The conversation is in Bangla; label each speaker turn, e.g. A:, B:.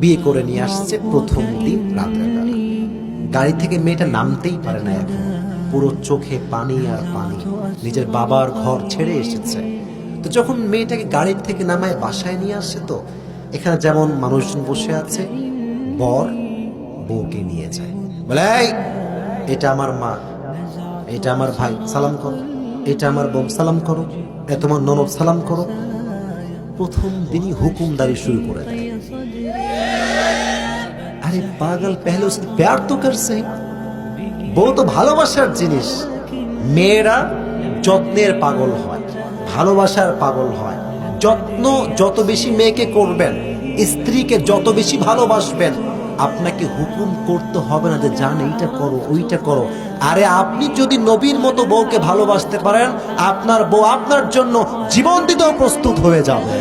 A: বিয়ে করে নিয়ে আসছে প্রথম দিন রাতের বেলা গাড়ি থেকে মেয়েটা নামতেই পারে না এখন। পুরো চোখে পানি আর পানি। নিজের বাবার ঘর ছেড়ে এসেছে। তো যখন মেয়েটাকে গাড়ি থেকে নামায় বাসায় নিয়ে আসছে তো, এখানে যেমন মানুষজন বসে আছে, বর বউকে নিয়ে যায়। বলে এটা আমার মা, এটা আমার ভাই, সালাম করো। এটা আমার বোন, সালাম করো। এ তোমার ননদ, সালাম করো। প্রথম দিনই হুকুমদারি শুরু করে দেয়। আরে পাগল, পেহলে প্যার তো করছে। বউ তো ভালোবাসার জিনিস। মেয়েরা যত্নের পাগল হয়, ভালোবাসার পাগল হয়। যত্ন যত বেশি মেয়েকে করবেন, স্ত্রীকে যত বেশি ভালোবাসবেন, আপনাকে হুকুম করতে হবে না যে জান এইটা করো, ওইটা করো। আরে আপনি যদি নবীর মতো বউকে ভালোবাসতে পারেন, আপনার বউ আপনার জন্য জীবন দিতেও প্রস্তুত হয়ে যাবে।